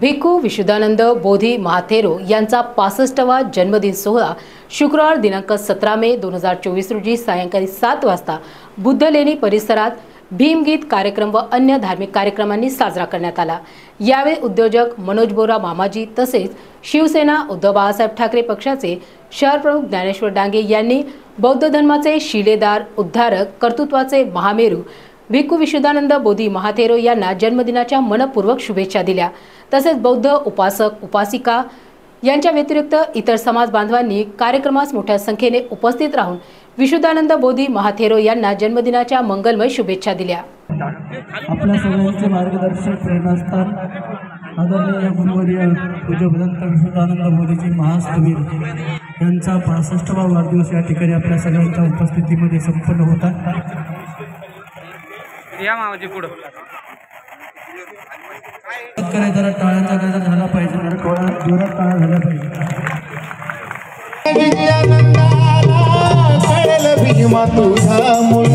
भिक्खू विशुद्धानंद बोधी महाथेरो यांचा पासष्टवा जन्मदिन सोहळा शुक्रवार दिनांक सतरा मे दोन हजार चोवीस रोजी सायंकाळी सात वाजता बुद्धलेणी परिसरात भीमगीत कार्यक्रम व अन्य धार्मिक कार्यक्रमांनी साजरा करण्यात आला. यावेळी उद्योजक मनोज बोरा मामाजी तसेच शिवसेना उद्धव बाळासाहेब ठाकरे पक्षाचे शहर प्रमुख ज्ञानेश्वर डांगे यांनी बौद्ध धर्माचे शिलेदार उद्धारक कर्तृत्वाचे महामेरू भिक्खू विशुद्धानंद बोधी महाथेरो यांना जन्मदिनाच्या मनपूर्वक शुभेच्छा दिल्या. तसेच बौद्ध उपासक उपासिका यांच्या व्यतिरिक्त इतर समाज बांधवांनी कार्यक्रमास मोठ्या संख्येने उपस्थित राहून विशुद्धानंद बोधी महाथेरो यांना जन्मदिनाच्या मंगलमय शुभेच्छा दिल्या. आपल्या सगळ्यांचे मार्गदर्शक प्रेरणास्थान आदरणीय गुरुवर्य पूज्य भदंत विशुद्धानंद बोधीजी महास्तवीर यांचा पासष्टवा वाढदिवस या ठिकाणी आपल्या सगळ्यांच्या उपस्थितीमध्ये संपन्न होता या मामाजी पुढं. जरा टाळ्यांचा गजर झाला पाहिजे जरा थोडा जोरात टाळ्या झाल्या पाहिजे. कळलं भीमा तुझा मूळ.